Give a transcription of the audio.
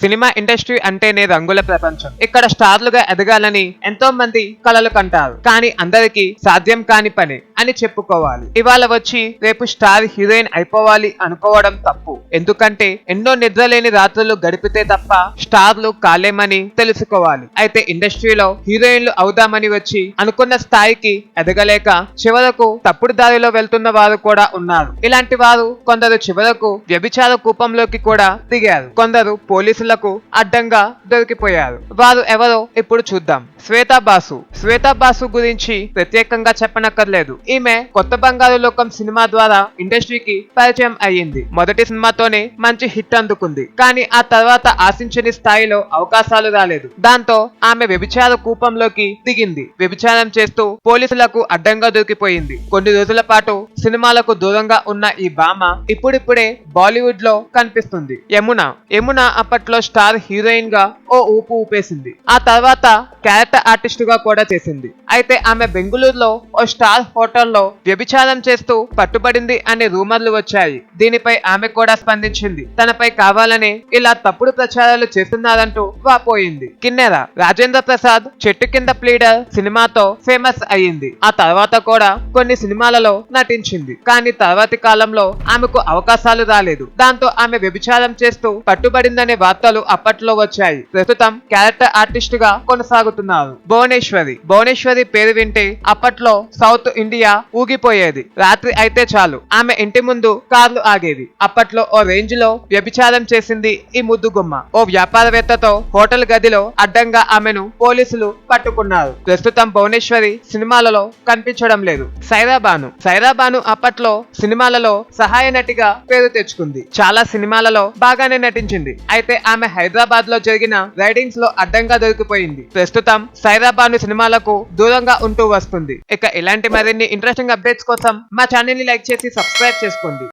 Cinema industry అంటేనే రంగుల ప్రపంచం. ఇక్కడ స్టార్లుగా ఎదగాలని ఎంతో మంది కలలు కంటారు. కానీ అందరికీ సాధ్యం కాని పని అని చెప్పుకోవాలి. ఇవాళ వచ్చి రేపు స్టార్ హీరోయిన్ అయిపోవాలి అనుకోవడం తప్పు. ఎందుకంటే ఎన్నో నిద్రలేని రాత్రులు గడిపితే తప్ప స్టార్లు కాలేమని తెలుసుకోవాలి. అయితే ఇండస్ట్రీలో హీరోయిన్లు అవుదామని వచ్చి అనుకున్న స్థాయికి ఎదగలేక చివరకు తప్పుడు దారిలో వెళ్తున్న వారు కూడా ఉన్నారు. ఇలాంటి వారు కొందరు చివరకు వ్యభిచార కూపంలోకి కూడా దిగారు. కొందరు పోలీసులకు అడ్డంగా దొరికిపోయారు. వారు ఎవరో ఇప్పుడు చూద్దాం. శ్వేతా బాసు శ్వేతా బాసు గురించి ప్రత్యేకంగా చెప్పనక్కర్లేదు. ఈమె కొత్త బంగారు లోకం సినిమా ద్వారా ఇండస్ట్రీకి పరిచయం అయ్యింది. మొదటి సినిమాతోనే మంచి హిట్ అందుకుంది. కానీ ఆ తర్వాత ఆశించని స్థాయిలో అవకాశాలు రాలేదు. దాంతో ఆమె వ్యభిచార కూపంలోకి దిగింది. వ్యభిచారం చేస్తూ పోలీసులకు అడ్డంగా దొరికిపోయింది. కొన్ని రోజుల పాటు సినిమాలకు దూరంగా ఉన్న ఈ భామ ఇప్పుడిప్పుడే బాలీవుడ్లో కనిపిస్తుంది. యమున. యమున అప్పట్లో స్టార్ హీరోయిన్గా ఓ ఊపు ఊపేసింది. ఆ తర్వాత క్యారెక్టర్ ఆర్టిస్ట్గా కూడా చేసింది. అయితే ఆమె బెంగళూరులో ఓ స్టార్ హోటల్లో వ్యభిచారం చేస్తూ పట్టుబడింది అనే రూమర్లు వచ్చాయి. దీనిపై ఆమె కూడా స్పందించింది. తనపై కావాలని ఇలా తప్పుడు ప్రచారాలు చేస్తున్నారంటూ వాపోయింది. కిన్నెర. రాజేంద్ర ప్రసాద్ చెట్టు కింద ప్లీడర్ సినిమాతో ఫేమస్ అయ్యింది. ఆ తర్వాత కూడా కొన్ని సినిమాలలో నటించింది కానీ తర్వాతి కాలంలో ఆమెకు అవకాశాలు రాలేదు. దాంతో ఆమె వ్యభిచారం చేస్తూ పట్టుబడిందనే వార్తలు అప్పట్లో వచ్చాయి. ప్రస్తుతం క్యారెక్టర్ ఆర్టిస్ట్గా కొనసాగుతున్నారు భువనేశ్వరి. భువనేశ్వరి పేరు వింటే అప్పట్లో సౌత్ ఇండియా ఊగిపోయేది. రాత్రి అయితే చాలు. ఆమె ఇంటి ముందు కార్లు ఆగేవి. అప్పట్లో ఓ రేంజ్లో వ్యభిచారం చేసింది ఈ ముద్దుగుమ్మ. ఓ వ్యాపారవేత్తతో హోటల్ గదిలో అడ్డంగా ఆమెను పోలీసులు పట్టుకున్నారు. ప్రస్తుతం భువనేశ్వరి సినిమాలలో కనిపించడం లేదు. సైరాబాను. సైరాబాను అప్పట్లో సినిమాలలో సహాయ నటిగా పేరు తెచ్చుకుంది. చాలా సినిమాలలో బాగానే నటించింది. అయితే ఆమె హైదరాబాద్లో జరిగిన రైడింగ్స్లో అడ్డంగా దొరికిపోయింది. ప్రస్తుతం సైరాబాను సినిమాలకు దూరంగా ఉంటూ వస్తుంది. ఇక ఇలాంటి మరిన్ని ఇంట్రెస్టింగ్ అప్డేట్స్ కోసం మా ఛానల్ని లైక్ చేసి సబ్స్క్రైబ్ చేసుకోండి.